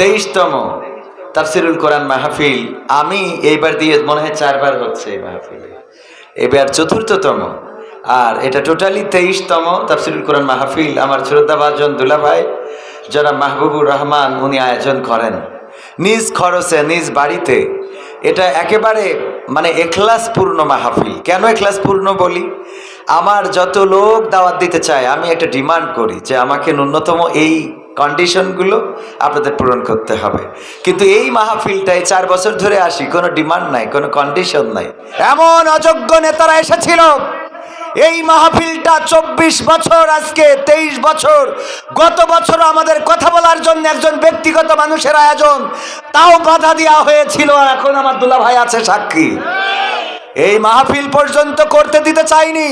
তেইশতম তাফসিরুল কোরআন মাহফিল। আমি এইবার দিয়ে মনে হয় চারবার হচ্ছে এই মাহফিলে। এবার চতুর্থতম, আর এটা টোটালি তেইশতম তাফসিরুল কোরআন মাহফিল আমার শ্রদ্ধাভাজন দুলা ভাই যারা মাহবুবুর রহমান, উনি আয়োজন করেন। নিজ খরচে, নিজ বাড়িতে। এটা একেবারে মানে এখলাস পূর্ণ মাহফিল। কেন এখলাস পূর্ণ বলি? আমার যত লোক দাওয়াত দিতে চায়, আমি একটা ডিমান্ড করি যে আমাকে ন্যূনতম এই কন্ডিশনগুলো আপনাদের পূরণ করতে হবে। কিন্তু এই মাহফিলটায় চার বছর ধরে আসি, কোনো ডিমান্ড নাই, কোনো কন্ডিশন নাই। এমন অযোগ্য নেতারা এসেছিল। এই মাহফিলটা চব্বিশ বছর, আজকে তেইশ বছর। গত বছর আমাদের কথা বলার জন্য একজন ব্যক্তিগত মানুষের আয়োজন। তাও বাধা দেওয়া হয়েছিল আর এখন আমার দুলা ভাই আছে সাক্ষী। এই মাহফিল পর্যন্ত করতে দিতে চাইনি।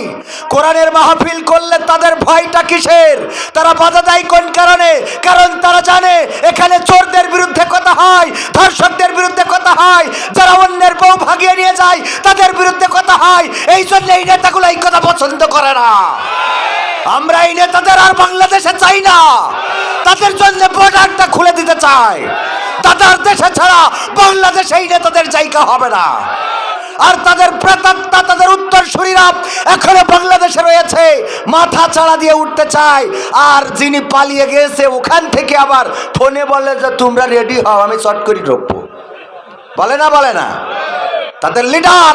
কোরআনের মাহফিল করলে তাদের ভয়টা কিসের? তারা বাধা দেয় কোন কারণে? কারণ তারা জানে এখানে চোরদের বিরুদ্ধে কথা হয়, ধর্ষকদের বিরুদ্ধে কথা হয়, যারা অন্যের বউ ভাগিয়ে নিয়ে যায়, তাদের বিরুদ্ধে কথা হয়। এই জন্য এই নেতাগুলো এই কথা পছন্দ করে না। আমরা এই নেতাদের আর বাংলাদেশে চাই না। তাদের জন্য বর্ডারটা খুলে দিতে চাই তাদের দেশে ছাড়া বাংলাদেশে এই নেতাদের জায়গা হবে না। আর তাদের প্রেতাত্মা, তাদের উত্তর শরীরা এখনও বাংলাদেশে রয়েছে। মাথা চাড়া দিয়ে উঠতে চায়। আর যিনি পালিয়ে গিয়েছে ওখান থেকে আবার ফোনে বলে যে, তোমরা রেডি হও, আমি চট করি ঢুকবো বলে না বলে না। তাদের লিডার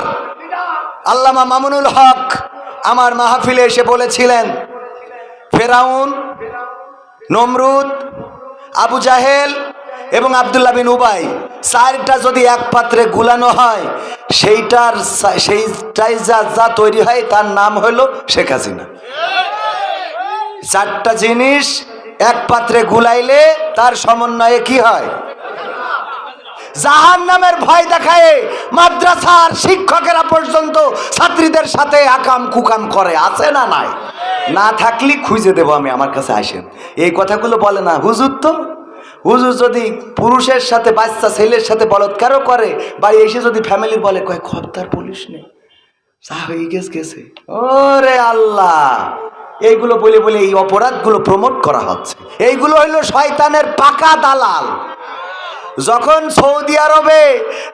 আল্লামা মামুনুল হক আমার মাহফিলে এসে বলেছিলেন, ফেরাউন, নমরুদ, আবু জাহেল এবং আবদুল্লাহ বিন উবাই, চারটা যদি এক পাত্রে গুলানো হয়, সেইটার সেইটাই যা যা তৈরি হয়, তার নাম হলো শেখ হাসিনা। চারটা জিনিস এক পাত্রে গুলাইলে তার সমন্বয়ে কি হয়? জাহান নামের ভয় দেখায় মাদ্রাসার শিক্ষকেরা পর্যন্ত ছাত্রীদের সাথে আকাম কুকাম করে। আছে না নাই? না থাকলে খুঁজে দেবো আমি, আমার কাছে আসেন। এই কথাগুলো বলে না। হুজুর তো হুজুর যদি পুরুষের সাথে, বাচ্চা ছেলের সাথে বলৎকারও করে বাড়ি এসে যদি ফ্যামিলি বলে কয় খবরদার পুলিশ নেই গেছে গেছে। ওরে আল্লাহ! এইগুলো বলে বলে এই অপরাধগুলো প্রমোট করা হচ্ছে। এইগুলো হইল শয়তানের পাকা দালাল। যখন সৌদি আরবে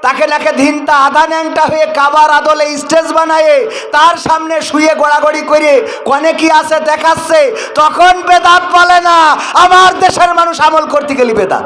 তাকে নাকি ধিনতা আধা ন্যাংটা হয়ে কাবার আদলে স্টেজ বানায় তার সামনে শুয়ে গোড়াগড়ি করে কনে কি আছে দেখাচ্ছে, তখন বেদাত বলে না, আমার দেশের মানুষ আমল করতে গেলি বেদাত।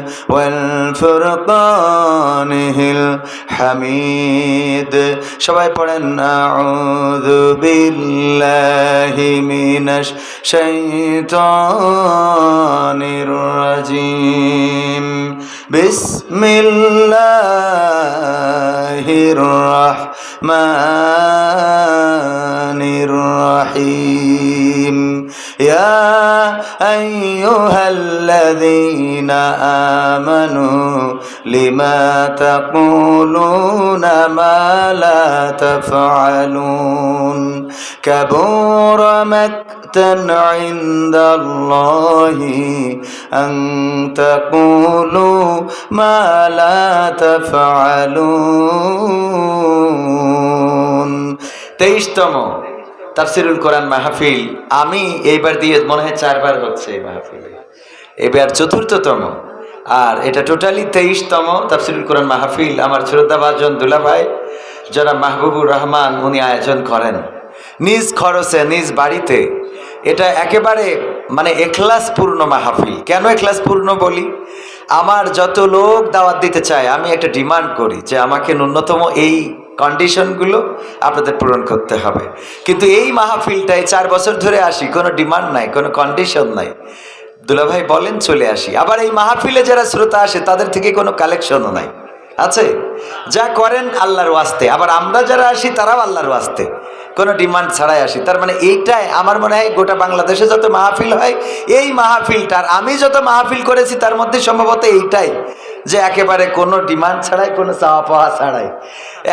হামিদ সবাই পড়েন আউযু বিল্লাহি মিনাশ শাইতানির রাজিম। بسم الله الرحمن الرحيم. يا أيها الذين آمنوا لما تقولون ما لا تفعلون؟ كبر مكر عند الله أن تقولوا ما لا تفعلون তেইশতম তাফসিরুল কোরআন মাহফিল আমি এইবার দিয়ে মনে হয় চারবার হচ্ছে এই মাহফিলে এবার চতুর্থতম আর এটা টোটালি তেইশতম তাফসিরুল কোরআন মাহফিল আমার শ্রদ্ধাভাজন দুলা ভাই যারা মাহবুবুর রহমান উনি আয়োজন করেন নিজ খরচে নিজ বাড়িতে এটা একেবারে মানে এখলাস পূর্ণ মাহফিল। কেন এখলাস পূর্ণ বলি? আমার যত লোক দাওয়াত দিতে চায়, আমি একটা ডিমান্ড করি যে আমাকে ন্যূনতম এই কন্ডিশনগুলো আপনাদের পূরণ করতে হবে। কিন্তু এই মাহফিলটায় চার বছর ধরে আসি, কোনো ডিমান্ড নাই, কোনো কন্ডিশন নাই। দুলাভাই বলেন, চলে আসি। আবার এই মাহফিলে যারা শ্রোতা আসে, তাদের থেকে কোনো কালেকশনও নাই। আছে? যা করেন আল্লাহর ওয়াস্তে। আবার আমরা যারা আসি, তারাও আল্লাহর ওয়াস্তে। কোনো ডিমান্ড ছাড়াই আসি। তার মানে এইটাই আমার মনে হয় গোটা বাংলাদেশে যত মাহফিল হয়, এই মাহফিলটার আমি যত মাহফিল করেছি, তার মধ্যে সম্ভবত এইটাই যে একেবারে কোনো ডিমান্ড ছাড়াই, কোনো চাওয়া পাওয়া ছাড়াই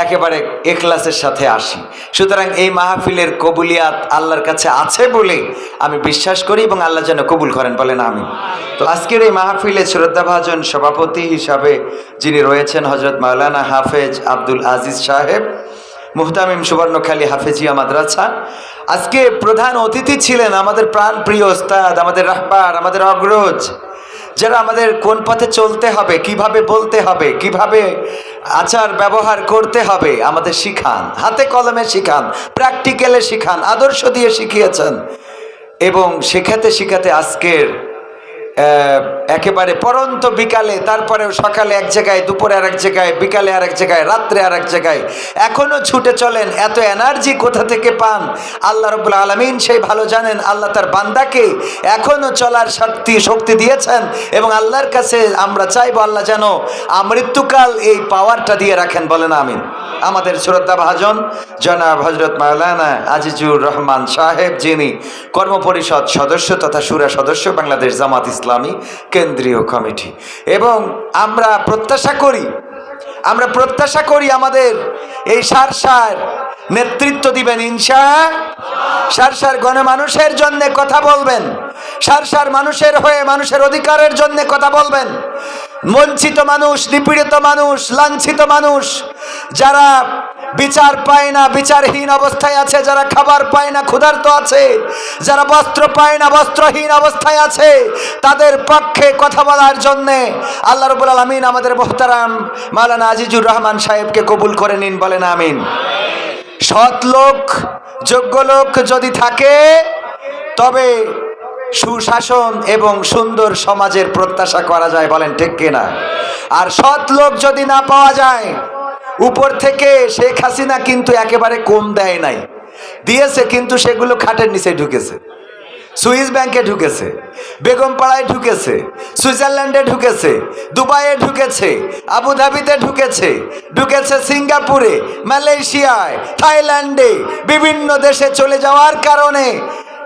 একেবারে এখলাসের সাথে আসি। সুতরাং এই মাহফিলের কবুলিয়াত আল্লাহর কাছে আছে বলে আমি বিশ্বাস করি এবং আল্লাহ যেন কবুল করেন, বলেন আমি তো আজকের এই মাহফিলে শ্রদ্ধাভাজন সভাপতি হিসাবে যিনি রয়েছেন হজরত মাওলানা হাফেজ আব্দুল আজিজ সাহেব মুহতামিম সুবর্ণখালী হাফেজিয়া মাদ্রাসা। আজকে প্রধান অতিথি ছিলেন আমাদের প্রাণপ্রিয় ওস্তাদ আমাদের রাহবার, আমাদের অগ্রজ। যারা আমাদের কোন পথে চলতে হবে, কীভাবে বলতে হবে, কীভাবে আচার ব্যবহার করতে হবে, আমাদের শিখান। হাতে কলমে শিখান, প্র্যাকটিক্যালে শিখান, আদর্শ দিয়ে শিখিয়েছেন। এবং শেখাতে শেখাতে আজকের একেবারে পরন্ত বিকালে, তারপরেও সকালে এক জায়গায়, দুপুরে আর এক জায়গায়, বিকালে আর এক জায়গায়, রাত্রে আর এক জায়গায় এখনও ছুটে চলেন, এত এনার্জি কোথা থেকে পান? আল্লাহ রবুল আলমিন সেই ভালো জানেন, আল্লাহ তার বান্দাকে এখনও চলার শক্তি শক্তি দিয়েছেন এবং আল্লাহর কাছে আমরা চাইব আল্লাহ যেন আমৃত্যুকাল এই পাওয়ারটা দিয়ে রাখেন, বলেন আমিন। আমাদের শ্রদ্ধা ভাজন, জনাব হজরত মাওলানা আজিজুর রহমান সাহেব, যিনি কর্মপরিষদ সদস্য তথা সুরা সদস্য বাংলাদেশ জামাত ইসলামী কেন্দ্রীয় কমিটি। এবং আমরা প্রত্যাশা করি, আমরা প্রত্যাশা করি আমাদের এই সার সার নেতৃত্ব দিবেন ইনশা, সার সার গণমানুষের জন্য কথা বলবেন, সার সার মানুষের হয়ে মানুষের অধিকারের জন্য কথা বলবেন। বঞ্চিত মানুষ, নিপীড়িত মানুষ, লাঞ্ছিত মানুষ, যারা বিচার পায় না, বিচারহীন অবস্থায় আছে, যারা খাবার পায় না, ক্ষুধার্ত আছে, যারা বস্ত্র পায় না, বস্ত্রহীন অবস্থায় আছে, তাদের পক্ষে কথা বলার জন্যে আল্লাহ রবুল আলমিন আমাদের মোহতারাম মাওলানা আজিজুর রহমান সাহেবকে কবুল করে নিন, বলেন আমিন। সৎ লোক, যোগ্য লোক যদি থাকে, তবে সুশাসন এবং সুন্দর সমাজের প্রত্যাশা করা যায়, বলেন ঠিক কিনা? আর সৎ লোক যদি না পাওয়া যায়, উপর থেকে শেখ হাসিনা কিন্তু একেবারে কম দেয় নাই। দিয়েছে কিন্তু সেগুলো খাটের নিচে ঢুকেছে। সুইস ব্যাংকে ঢুকেছে, বেগমপাড়ায় ঢুকেছে, সুইজারল্যান্ডে ঢুকেছে, দুবাইয়ে ঢুকেছে, আবুধাবিতে ঢুকেছে ঢুকেছে সিঙ্গাপুরে, মালয়েশিয়ায়, থাইল্যান্ডে, বিভিন্ন দেশে চলে যাওয়ার কারণে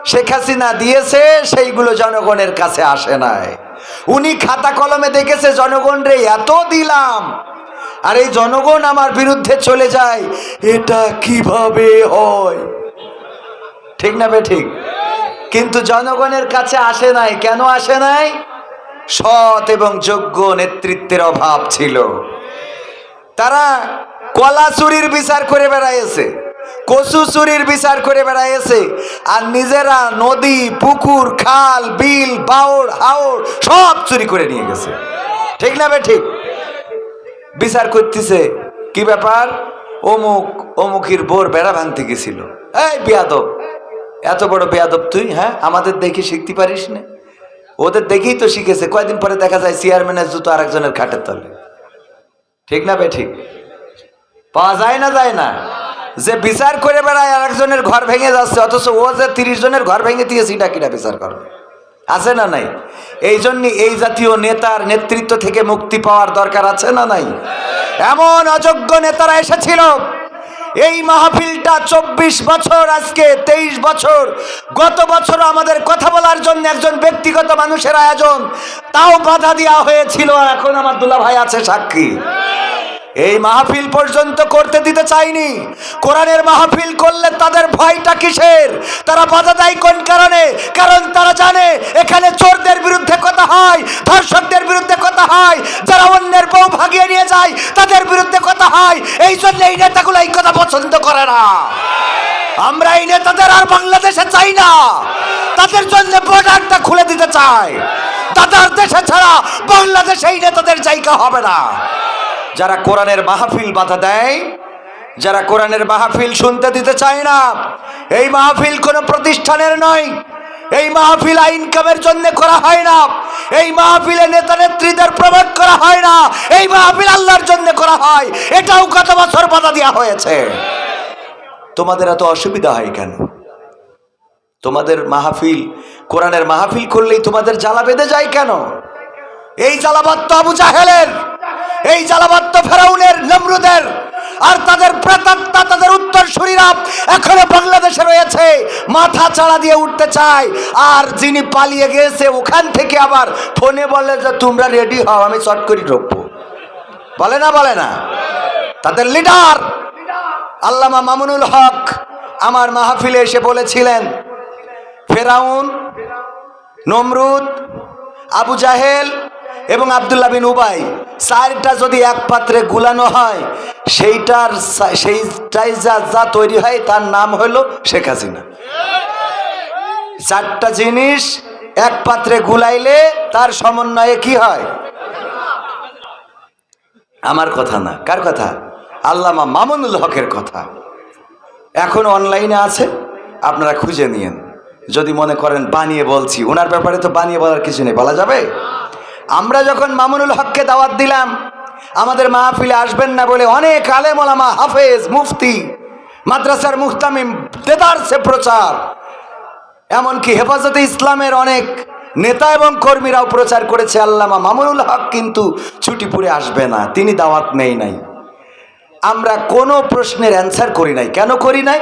শেখ হাসিনা দিয়েছে, সেইগুলো জনগণের কাছে আসে নাই। উনি খাতা কলমে দেখেছে, জনগণ রে, এত দিলাম। আর এই জনগণ আমার বিরুদ্ধে চলে যায়, এটা কীভাবে হয়? ঠিক না বে ঠিক? কিন্তু জনগণের কাছে আসে নাই। কেন আসে নাই? সৎ এবং যোগ্য নেতৃত্বের অভাব ছিল। তারা কলা চুরির বিচার করে বেড়াইছে। কচু চুরির বিচার করে বেড়াইছে আর নিজেরা নদী, পুকুর, খাল, বিল, বাউর হাওড় সব চুরি করে নিয়ে গেছে। ঠিক না বে ঠিক? বিচার করতেছে, কি ব্যাপার? অমুক, অমুকির বোর বেড়া ভাঙতে গেছিল। এই বিয়াদব, এত বড় বেয়াদব তুই হ্যাঁ? আমাদের দেখে শিখতে পারিস না। ওদের দেখেই তো শিখেছে। কয়দিন পরে দেখা যায় চেয়ারম্যানের জুতো আরেকজনের খাটের তলে। ঠিক না বে ঠিক? পাওয়া যায় না যায় না। যে বিচার করে বেড়ায় আরেকজনের ঘর ভেঙে যাচ্ছে, অথচ ও যে তিরিশ জনের ঘর ভেঙে দিয়েছে, এটা কিনা বিচার করবে? আছে না নাই? এই জন্য এই জাতীয় নেতার নেতৃত্ব থেকে মুক্তি পাওয়ার দরকার আছে না নাই? এমন অযোগ্য নেতারা এসেছিল। এই মাহফিলটা চব্বিশ বছর, আজকে তেইশ বছর। গত বছর আমাদের কথা বলার জন্য একজন ব্যক্তিগত মানুষের আয়োজন, তাও বাধা দেওয়া হয়েছিল, আর এখন আমার দুলা ভাই আছে সাক্ষী। এই মাহফিল পর্যন্ত করতে দিতে চাইনি। কোরআনের মাহফিল করলে তাদের ভয়টা কিসের? তারা বাধা দেয় কোন কারণে? কারণ তারা জানে এখানে চোরদের বিরুদ্ধে কথা হয়, ধর্ষকদের বিরুদ্ধে কথা হয়, যারা অন্যের বউ ভাগিয়ে নিয়ে যায়, তাদের বিরুদ্ধে কথা হয়। এই জন্য এই নেতাগুলো এই কথা পছন্দ করে না। আমরা এই নেতাদের আর বাংলাদেশে চাই না। তাদের জন্য বর্ডারটা খুলে দিতে চাই তাদের দেশে ছাড়া বাংলাদেশে এই নেতাদের জায়গা হবে না। যারা কোরআনের মাহফিল বাধা দেয়, যারা কোরআনের মাহফিল শুনতে দিতে চায় না, এই মাহফিল কোনো প্রতিষ্ঠানের নয়। এই মাহফিল ইনকামের জন্য করা হয় না। এই মাহফিলে নেতা নেত্রীদের প্রবেশ করা হয় না। এই মাহফিল আল্লাহর জন্য করা হয়। এটাও কত বছর বাধা দেওয়া হয়েছে। তোমাদের এত অসুবিধা হয় কেন? তোমাদের মাহফিল, কোরআনের মাহফিল করলেই তোমাদের জ্বালা বেঁধে যায় কেন? এই জ্বালাবাত্ত আবু জাহেলের। এই জ্বালাবাত্ত ফেরাউনের, নমরুদের আর তাদের প্রেতাত্মা, তাদের উত্তর শরীরা এখনও বাংলাদেশে রয়েছে। মাথা চাড়া দিয়ে উঠতে চায়। আর যিনি পালিয়ে গিয়েছে ওখান থেকে আবার ফোনে বলে যে, তোমরা রেডি হও, আমি চট করি ঢুকবো বলে না বলে না। তাদের লিডার আল্লামা মামুনুল হক আমার মাহফিলে এসে বলেছিলেন, ফেরাউন, নমরুদ, আবু জাহেল এবং আবদুল্লাহ বিন উবাই, চারটা যদি এক পাত্রে গুলানো হয়, সেইটার সেইটাই যা যা তৈরি হয়, তার নাম হলো শেখ হাসিনা। চারটা জিনিস এক পাত্রে গুলাইলে তার সমন্বয়ে কি হয়? আমার কথা না। কার কথা? আল্লামা মামুনুল হকের কথা। এখন অনলাইনে আছে, আপনারা খুঁজে নিয়েন। যদি মনে করেন বানিয়ে বলছি, ওনার ব্যাপারে তো বানিয়ে বলার কিছু নেই, বলা যাবে? আমরা যখন মামুনুল হককে দাওয়াত দিলাম, আমাদের মাহফিলে আসবেন না বলে অনেক আলেম ওলামা হাফেজ, মুফতি, মাদ্রাসার মুহতামিম দেদারসে প্রচার। এমনকি হেফাজতে ইসলামের অনেক নেতা এবং কর্মীরাও প্রচার করেছে, আল্লামা মামুনুল হক কিন্তু ছুটিপুরে আসবে না, তিনি দাওয়াত নেই নাই। আমরা কোনো প্রশ্নের অ্যান্সার করি নাই। কেন করি নাই?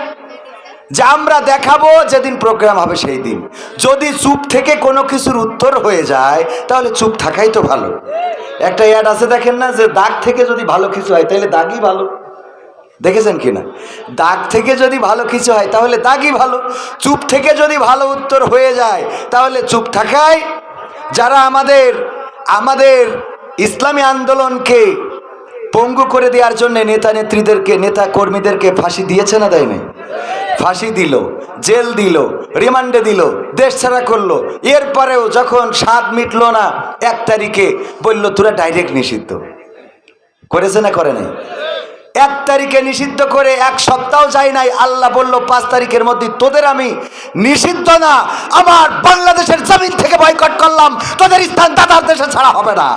যে আমরা দেখাবো যেদিন প্রোগ্রাম হবে সেই দিন যদি চুপ থেকে কোনো কিছুর উত্তর হয়ে যায়, তাহলে চুপ থাকাই তো ভালো। একটা অ্যাড আছে দেখেন না, যে দাগ থেকে যদি ভালো কিছু হয়, তাহলে দাগই ভালো। দেখেছেন কিনা দাগ থেকে যদি ভালো কিছু হয়, তাহলে দাগই ভালো। চুপ থেকে যদি ভালো উত্তর হয়ে যায়, তাহলে চুপ থাকাই যারা আমাদের আমাদের ইসলামী আন্দোলনকে পঙ্গু করে দেওয়ার জন্য নেতা নেত্রীদেরকে নেতা কর্মীদেরকে ফাঁসি দিয়েছে না দেয় নাই ফাঁসি দিল, জেল দিল, রিমান্ডে দিল, দেশ ছাড়া করল। এরপরেও যখন স্বাদ মিটলো না, এক তারিখে বলল, তোরা ডাইরেক্ট নিষিদ্ধ। করেছে না করে নাই? এক তারিখে নিষিদ্ধ করে এক সপ্তাহ যায় নাই। আল্লাহ বলল, পাঁচ তারিখের মধ্যে তোদের আমি নিষিদ্ধ না, আমার বাংলাদেশের জমিন থেকে বয়কট করলাম, তোদের স্থান দাদার দেশে ছাড়া হবে না।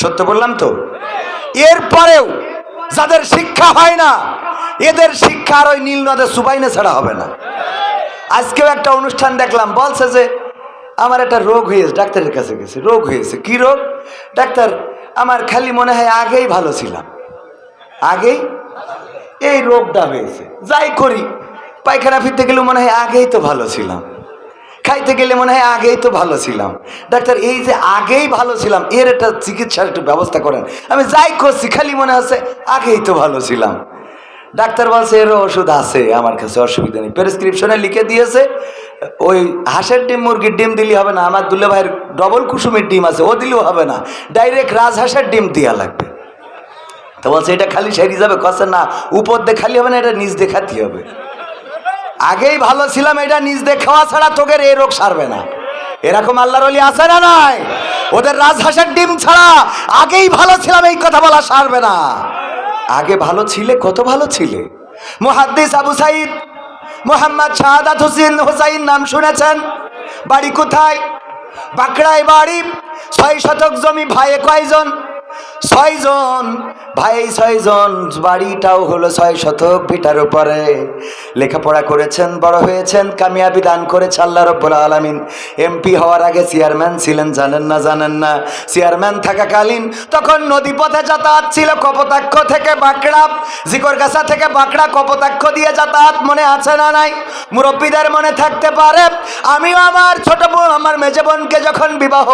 সত্য বললাম তো? এরপরেও যাদের শিক্ষা হয় না এদের শিক্ষা আর ওই নীল নদের সুবাইনে ছাড়া হবে না। আজকেও একটা অনুষ্ঠান দেখলাম, বলছে যে, আমার একটা রোগ হয়েছে, ডাক্তারের কাছে গেছে, রোগ হয়েছে। কি রোগ? ডাক্তার, আমার খালি মনে হয় আগেই ভালো ছিলাম। আগেই? এই রোগটা হয়েছে, যাই করি, পায়খানা ফিরতে গেলে মনে হয় আগেই তো ভালো ছিলাম। খাইতে গেলে মনে হয় আগেই তো ভালো ছিলাম। ডাক্তার, এই যে আগেই ভালো ছিলাম, এর একটা চিকিৎসার একটু ব্যবস্থা করেন। আমি যাই করছি, খালি মনে হচ্ছে আগেই তো ভালো ছিলাম। ডাক্তার বলছে, এরও ওষুধ আছে, আমার কাছে অসুবিধা নেই। প্রেসক্রিপশনে লিখে দিয়েছে, ওই হাঁসের ডিম, মুরগির ডিম দিলে হবে না, আমার দুলে ভাইয়ের ডবল কুসুমের ডিম আছে, ও দিলেও হবে না। ডাইরেক্ট রাজহাঁসের ডিম দেওয়া লাগবে। তো বলছে, এটা খালি সেরি যাবে। কষে না, উপর দিয়ে খালি হবে না, এটা নিচ দেখাতে হবে। আগেই ভালো ছিলাম, এটা নিজ দিয়ে খাওয়া ছাড়া তোকে এই রোগ সারবে না। এরকম আল্লাহর অলি আছে না নাই? ওদের রাজহাঁসের ডিম ছাড়া আগেই ভালো ছিলাম, এই কথা বলা সারবে না। আগে ভালো ছিলে, কত ভালো ছিলে? মোহাদ্দিস আবু সাইদ, মোহাম্মদ শাহাদাত হোসেন হোসাইন নাম শুনেছেন? বাড়ি কোথায়? বাঁকড়ায় বাড়ি, ছয় শতক জমি ভাইয়ে কয়জন? ছয়জন। ভাই, ছয়জন। বাড়িটাও হলো ছয় শতক ভিটার উপরে। লেখাপড়া করেছেন, বড় হয়েছেন, কামিয়াবি দান করেছে আল্লাহ রব্বুল আলমিন। এমপি হওয়ার আগে চেয়ারম্যান ছিলেন, জানেন না জানেন না। চেয়ারম্যান থাকাকালীন তখন নদী পথে যাতায়াত ছিল কপোতাক্ষ থেকে বাঁকড়া। জিকর জিকরগাছা থেকে বাঁকড়া কপোতাক্ষ দিয়ে যাতায়াত মনে আছে না নাই? মুরব্বীদের মনে থাকতে পারে, আমিও আমার ছোট বোন আমার মেজে বোনকে যখন বিবাহ,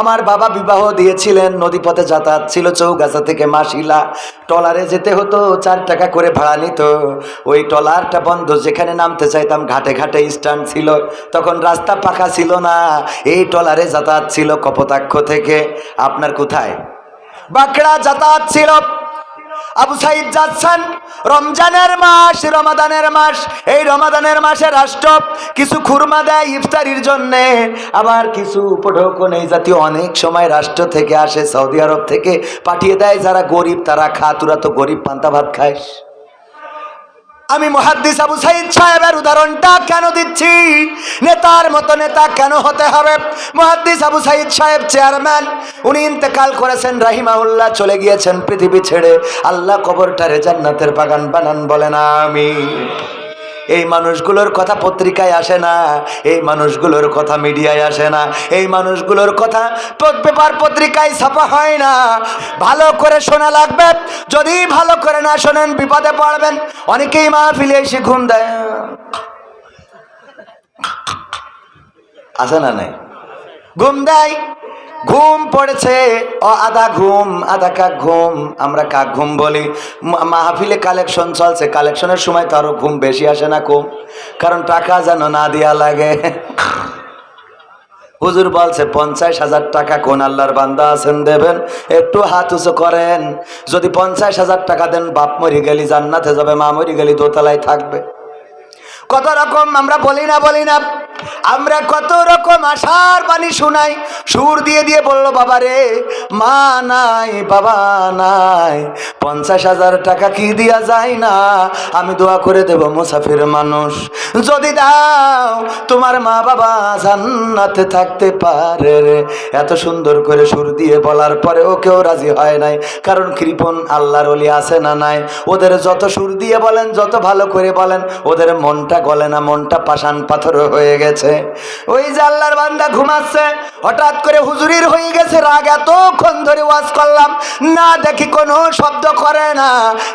আমার বাবা বিবাহ দিয়েছিলেন, নদীপথে যাতায়াত ছিল চৌগাছা থেকে মাসিলা। টলারে যেতে হতো, চার টাকা করে ভাড়া নিত। ওই টলারটা বন্ধ, যেখানে নামতে চাইতাম, ঘাটে ঘাটে স্ট্যান্ড ছিল। তখন রাস্তা পাকা ছিল না। এই টলারে যাতায়াত ছিল কপতাক্ষ থেকে। আপনার কোথায়? বাঁকড়া যাতায়াত ছিল। আবু সাইদ যাচ্ছেন। রমজানের মাস, রমাদানের মাস। এই রমাদানের মাসে রাষ্ট্র কিছু খুরমা দেয় ইফতারির জন্যে। আবার কিছু উপঢৌকন এই জাতীয় অনেক সময় রাষ্ট্র থেকে আসে, সৌদি আরব থেকে পাঠিয়ে দেয়। যারা গরিব তারা খা তোরা তো গরিব পান্তা ভাত খাইস আমি মহাদ্দিস আবু সাইদ সাহেবের উদাহরণটা কেন দিচ্ছি? নেতার মতো নেতা কেন হতে হবে? মহাদ্দিস আবু সাইদ সাহেব চেয়ারম্যান, উনি ইন্তেকাল করেছেন রাহিমাউল্লাহ চলে গিয়েছেন পৃথিবী ছেড়ে। আল্লাহ কবরটারে জান্নাতের বাগান বানান বলেন আমি এই মানুষগুলোর কথা পত্রিকায় আসে না, এই মানুষগুলোর কথা মিডিয়ায় আসে না, এই মানুষগুলোর কথা পেপার পত্রিকায় ছাপা হয় না। ভালো করে শোনা লাগবে, যদি ভালো করে না শোনেন, বিপদে পড়বেন। অনেকেই মাহফিলে এসে ঘুম দেয়। আছে না নাই? ঘুম দেয়? ঘুম পড়েছে। ও আধা ঘুম, আধা কাক ঘুম, আমরা কাক ঘুম বলি। মাহফিলে কালেকশন চলছে। কালেকশনের সময় তো আরও ঘুম বেশি আসে না কম কারণ টাকা যেন না দেয়া লাগে। হুজুর বলছে, পঞ্চাশ হাজার টাকা কোন আল্লাহর বান্দা আছেন দেবেন? একটু হাত উঁচু করেন। যদি পঞ্চাশ হাজার টাকা দেন, বাপ মরি গেলি, জান্নাতে যাবে, মা মরি গেলি, দোতলায় থাকবে। কত রকম আমরা বলি না বলি না। আমরা কত রকম আশার বাণী শুনাই, সুর দিয়ে দিয়ে বলল বাবা রে মা নাই, বাবা নাই, পঞ্চাশ হাজার টাকা কি দিয়া যায় না? আমি দোয়া করে দেব মুসাফির মানুষ। যদি দাও, তোমার মা বাবা জান্নাতে থাকতে পারে রে। এত সুন্দর করে সুর দিয়ে বলার পরে ও কেউ রাজি হয় নাই, কারণ কৃপন আল্লাহর অলি আছে না নাই। ওদের যত সুর দিয়ে বলেন, যত ভালো করে বলেন, ওদের মনটা গলে না, মনটা পাষাণ পাথর হয়ে গেছে। ওই যে আল্লাহর বান্দা ঘুমাচ্ছে, হঠাৎ করে হুজুরির হয়ে গেছে রাগ, এতক্ষণ ধরে ওয়াজ করলাম, না দেখি কোনো শব্দ করে না,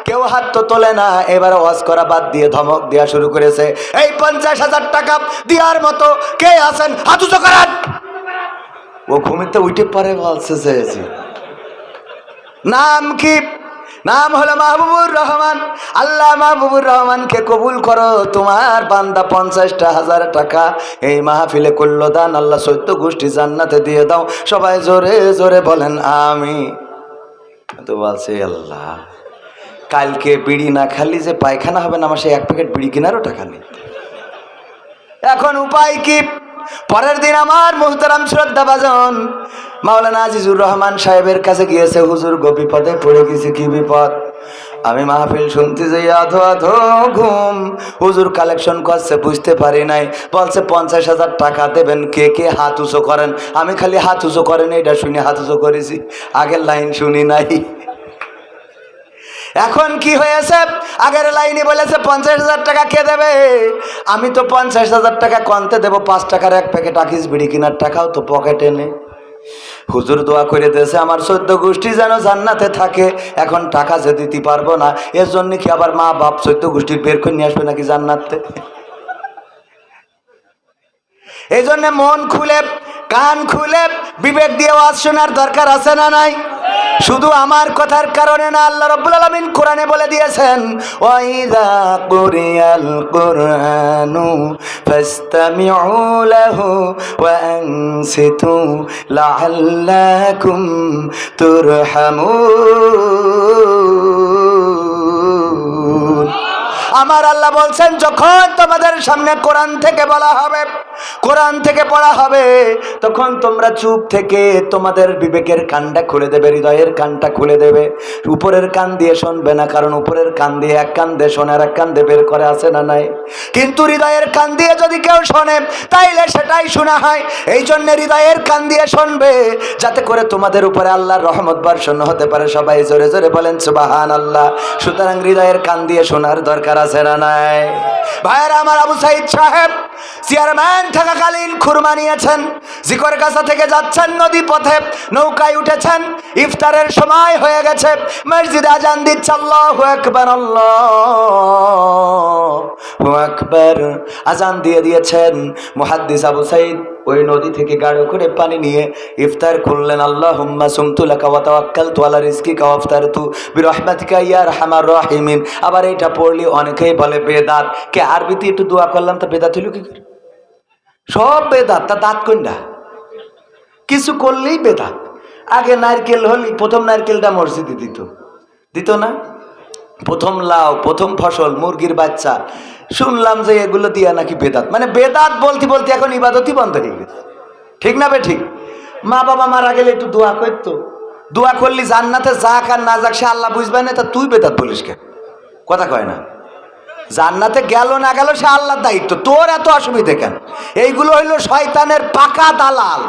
কেউ হাত তো তোলে না, এবার ওয়াজ করা বাদ দিয়ে ধমক দেওয়া শুরু করেছে। এই পঞ্চাশ হাজার টাকা দেওয়ার মতো কে আছেন? হাত উঁচু করেন। ও ঘুমিতে উঠে পরে বলছে চেয়েছি নাম কি? নাম হলো মাহবুবুর রহমান। আল্লাহ মাহবুবুর রহমানকে কবুল করো। তোমার বান্দা পঞ্চাশটা হাজার টাকা এই মাহফিলে করল দান আল্লাহ সত্য গোষ্ঠী জান্নাতে দিয়ে দাও। সবাই জোরে জোরে বলেন আমি তো বলছে, আল্লাহ, কালকে বিড়ি না খালি যে পায়খানা হবে না, আমার সেই এক প্যাকেট বিড়ি কেনারও টাকা নেই। এখন উপায় কি? পরের দিন আমার মুহতারাম শ্রদ্ধা বাজন মাওলানা আজিজুর রহমান সাহেবের কাছে গিয়েছে, হুজুর গো বিপদে পড়ে গেছে, কি বিপদ? আমি মাহফিল শুনতে যাই, আধো আধো ঘুম। হুজুর কালেকশন করছে, বুঝতে পারি নাই। বলছে, পঞ্চাশ হাজার টাকা দেবেন, কে কে হাত উঁচু করেন? আমি খালি হাত উঁচু করেন এটা শুনে হাত উঁচু করেছি। আগের লাইন শুনি নাই। এখন কি হয়েছে? আগের লাইনে বলেছে পঞ্চাশ হাজার টাকা কে দেবে। আমি তো পঞ্চাশ হাজার টাকা কনতে দেবো? পাঁচ টাকার এক প্যাকেট আকিস বিড়ি কেনার টাকাও তো পকেটে নেই। হুজুর দোয়া করে দিয়েছে, আমার সদ্য গোষ্ঠী যেন জান্নাতে থাকে। এখন টাকা যে দিতে পারব না, এর জন্য কি আবার মা বাপ চোদ্দ গোষ্ঠীর বের করে নিয়ে আসবে নাকি জান্নাতে? এই জন্য মন খুলে, কান খুলে, বিবেক দিয়ে ওয়াজ শোনার দরকার আছে না নাই? শুধু আমার কথার কারণে না, আল্লাহ রব্বুল আলমিন কোরআনে বলে দিয়েছেন ওয়াইদা কুরিয়াল কোরআনু ফাসতামিউ লাহু ওয়া আনসিতু লাআল্লাকুম তুরহামুন। আমার আল্লাহ বলছেন, যখন তোমাদের সামনে কোরআন থেকে বলা হবে, কোরআন থেকে পড়া হবে, তখন তোমরা চুপ থেকে তোমাদের বিবেকের কানটা খুলে দেবে, হৃদয়ের কানটা খুলে দেবে। উপরের কান দিয়ে শুনবে না, কারণ উপরের কান দিয়ে এক কান দিয়ে শোনে আর এক কান দিয়ে বের করে আসে না নাই। কিন্তু হৃদয়ের কান দিয়ে যদি কেউ শোনে, তাইলে সেটাই শোনা হয়। এই জন্য হৃদয়ের কান দিয়ে শুনবে, যাতে করে তোমাদের উপরে আল্লাহর রহমত বর্ষণ হতে পারে। সবাই জোরে জোরে বলেন সুবাহান আল্লাহ সুতরাং হৃদয়ের কান দিয়ে শোনার দরকার আছে। না নাই। ভাইয়েরা, আমার আবু সাইদ সাহেব চেয়ারম্যান থাকাকালীন খুরমা নিয়েছেন, জিকর কাছা থেকে যাচ্ছেন নদী পথে, নৌকায় উঠেছেন, ইফতারের সময় হয়ে গেছে, মসজিদ আজান দিচ্ছে আজান দিয়ে দিয়েছেন মুহাদ্দিস আবু সাইদ। ওই নদী থেকে গাঢ় করে পানি নিয়ে ইফতার করলেন। আল্লাহ হুম্মা সুমতুলাকা ওয়া তাওয়াক্কালতু আলা রিজকিকা ওয়া আফতারতু বিরহমাতিকা ইয়া আরহামার রাহিমিন। আবার এটা পড়লি অনেকেই বলে, বেদাত। কে আরবিতে একটু দোয়া করলাম, তা বেদাত হইল কি করে? সব বেদাত, তা দাঁত কোনটা কিছু করলেই বেদাত। আগে নারকেল হলি, প্রথম নারকেলটা মসজিদে দিত। দিত না? প্রথম লাউ, প্রথম ফসল, মুরগির বাচ্চা। শুনলাম যে এগুলো দিয়া নাকি বেদাত। মানে বেদাত বলতে বলতে এখন ইবাদতই বন্ধ হয়ে গেছে। ঠিক না বে ঠিক? মা বাবা মারা গেলে একটু দোয়া করতো। দোয়া করলি জান্নাতে যাক আর না যাক, সে আল্লাহ বুঝবে না, তা তুই বেদাত বলিস কেন? কথা কয় না। জান্নাতে গেল না গেল, সে আল্লাহর দায়িত্ব। তোর এত অসুবিধে কেন? এইগুলো হইল শয়তানের পাকা দালাল।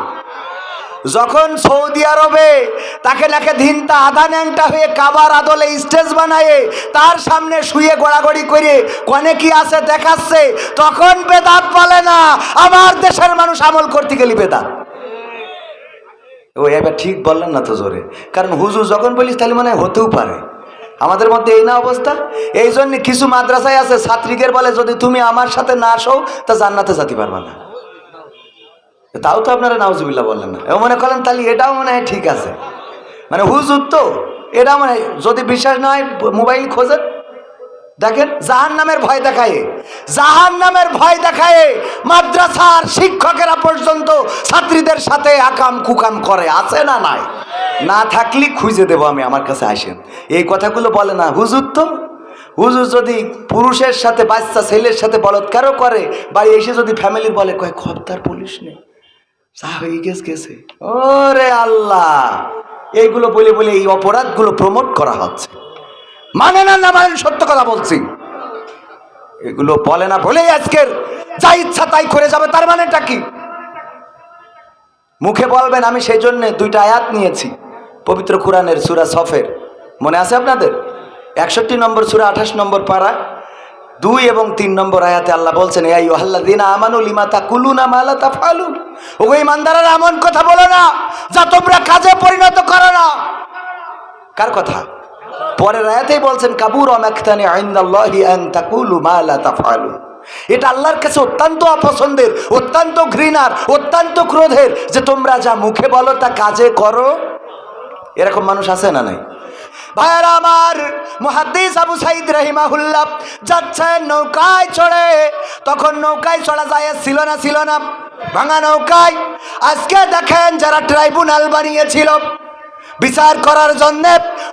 যখন সৌদি আরবে তাকে নাকে ধিনতা আধা ন্যাংটা হয়ে কাবার আদলে স্টেজ বানায় তার সামনে শুয়ে গড়াগড়ি করে, কনে কি আছে? দেখাচ্ছে। তখন বেদাত বলে না, আমার দেশের মানুষ আমল করতে গেলি বেদাত। ও এবার ঠিক বললেন না তো জোরে। কারণ হুজুর যখন বলিস তাহলে মানে হতেও পারে। আমাদের মধ্যে এই না অবস্থা? এই জন্য কিছু মাদ্রাসায় আছে, ছাত্রীদের বলে, যদি তুমি আমার সাথে না আসো, তা জান্নাতে যেতে পারবা না। তাও তো আপনারা নাউজুবিল্লাহ বললেন না। এও মনে করলেন তাহলে এটাও মনে হয় ঠিক আছে। মানে হুজুর তো এটা মনে যদি বিশ্বাস না হয়, মোবাইল খোঁজেন দেখেন জাহান নামের ভয় দেখায়। জাহান নামের ভয় দেখায় মাদ্রাসার শিক্ষকেরা পর্যন্ত ছাত্রীদের সাথে আকাম কুকাম করে। আছে না নাই? না থাকলে খুঁজে দেবো আমি, আমার কাছে আসেন। এই কথাগুলো বলে না। হুজুর তো, হুজুর যদি পুরুষের সাথে, বাচ্চা ছেলের সাথে বলৎকারও করে বাড়ি এসে যদি ফ্যামিলির বলে, কয় খবরদার পুলিশ নেই। যা গেছে। ওরে আল্লাহ, এইগুলো বলে বলে এই অপরাধগুলো প্রমোট করা হচ্ছে। মানে না না মানে সত্য কথা বলছি। এগুলো বলে না বলেই আজকের যা ইচ্ছা তাই করে যাবে, তার মানেটা কি? মুখে বলবেন, আমি সেই জন্য দুইটা আয়াত নিয়েছি, পবিত্র কোরআনের সুরা সফের। মনে আছে আপনাদের? একষট্টি নম্বর সুরা, আঠাশ নম্বর পাড়া দুই এবং তিন নম্বর আয়াতে আল্লাহ বলছেন এই আল্লাহ দিনা আমানুল ইমাতা কুলুনা মালা তা ফালুন ও ইমানদারের এমন কথা বলো না যা তোমরা কাজে পরিণত করো না। কার কথা? পরের আয়াতেই বলছেন, কাবুর লা তাফআলু এটা আল্লাহর কাছে অত্যন্ত অপছন্দের, অত্যন্ত ঘৃণার, অত্যন্ত ক্রোধের যে তোমরা যা মুখে বলো তা কাজে করো। এরকম মানুষ আছে না নাই? ভাইয়ারা আমার মুহাদ্দিস আবু সাইদ রহিমাহুল্লাহ যাচ্ছেন নৌকায় চড়ে। তখন নৌকায় চড়া যায়, ছিল না ছিল না। ভাঙা নৌকায়। আজকে দেখেন যারা ট্রাইব্যুনাল বানিয়েছিল, বিচার করার জন্য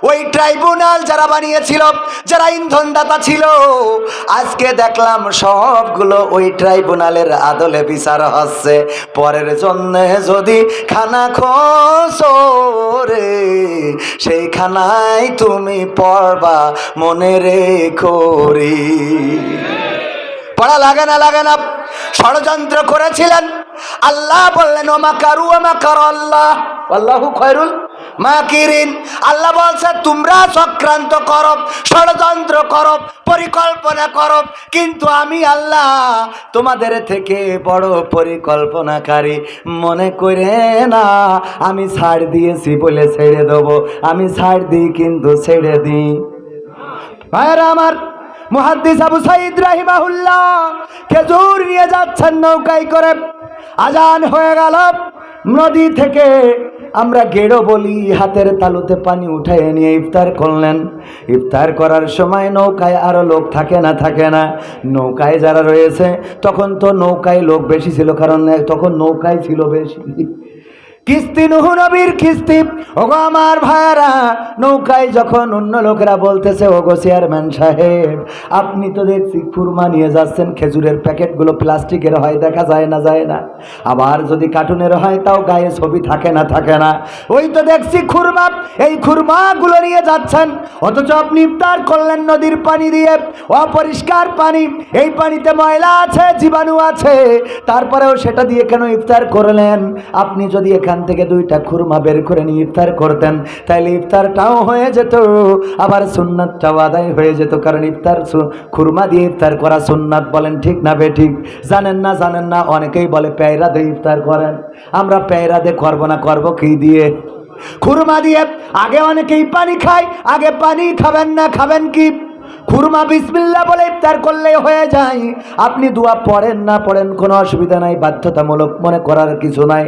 ওই ট্রাইব্যুনাল যারা বানিয়েছিল, যারা ইন্ধনদাতা ছিল, আজকে দেখলাম সবগুলো ওই ট্রাইব্যুনালের আদলে বিচার হচ্ছে। পরের জন্য যদি খানা খোসরে সেই খানায় তুমি পড়বা মনে রে। পড়া লাগে না লাগে না। ষড়যন্ত্র করেছিলেন। আল্লাহ বললেন, ওমা কারু, ওমা কার আল্লাহ? আল্লাহু খয়রুল মাকিরিন। আল্লাহ বলছে, তোমরা চক্রান্ত করো, ষড়যন্ত্র করো, পরিকল্পনা করো, কিন্তু আমি আল্লাহ তোমাদের থেকে বড় পরিকল্পনাকারী। মনে করে না, আমি ছাড় দিয়েছি বলে ছেড়ে দেবো। আমি ছাড় দিই, কিন্তু ছেড়ে দিই। ভাইয়েরা আমার মুহাদ্দিস আবু সাইদ রাহিমাহুল্লাহ খেজুর নিয়ে যাচ্ছেন নৌকায় করে। আজান হয়ে গেল। নদী থেকে আমরা গেড়ো বলি, হাতের তালুতে পানি উঠাই নিয়ে ইফতার করলেন। ইফতার করার সময় নৌকায় আরও লোক থাকে না থাকে না। নৌকায় যারা রয়েছে, তখন তো নৌকায় লোক বেশি ছিল, কারণ তখন নৌকায় ছিল বেশি। কিস্তি নুহু নবীর কিস্তি ওগো আমার ভাইয়ারা, নৌকায় যখন অন্য লোকেরা বলতেছে, ওগো চেয়ারম্যান সাহেব, আপনি তো দেখছি খুরমা নিয়ে যাচ্ছেন, খেজুরের প্যাকেটগুলো প্লাস্টিকের হয়, দেখা যায় না যায় না। আবার যদি কার্টুনের হয়, তাও গায়ে ছবি থাকে না থাকে না। ওই তো দেখছি খুরমা, এই খুরমাগুলো নিয়ে যাচ্ছেন। অথচ আপনি ইফতার করলেন নদীর পানি দিয়ে, অপরিষ্কার পানি। এই পানিতে ময়লা আছে, জীবাণু আছে, তারপরেও সেটা দিয়ে কেন ইফতার করলেন? আপনি যদি এখান থেকে দুইটা খুরমা বের করে নিয়ে ইফতার করতেন। তাহলে ইফতারটাও হয়ে যেত, আবার সুন্নাতটাও আদায় হয়ে যেত, কারণ ইফতার খুরমা দিয়ে ইফতার করা সুন্নাত বলেন ঠিক না বে ঠিক? জানেন না জানেন না, অনেকেই বলে পেয়রা দিয়ে ইফতার করেন। আমরা পেয়রা দিয়ে করব না, করব কি দিয়ে? খুরমা দিয়ে আগে অনেকেই পানি খায়, আগে পানি খাবেন না, খাবেন কি? খুরমা বিসমিল্লা বলে ইফতার করলে হয়ে যায়। আপনি দোয়া পড়েন না পড়েন, কোনো অসুবিধা নাই, বাধ্যতামূলক মনে করার কিছু নাই।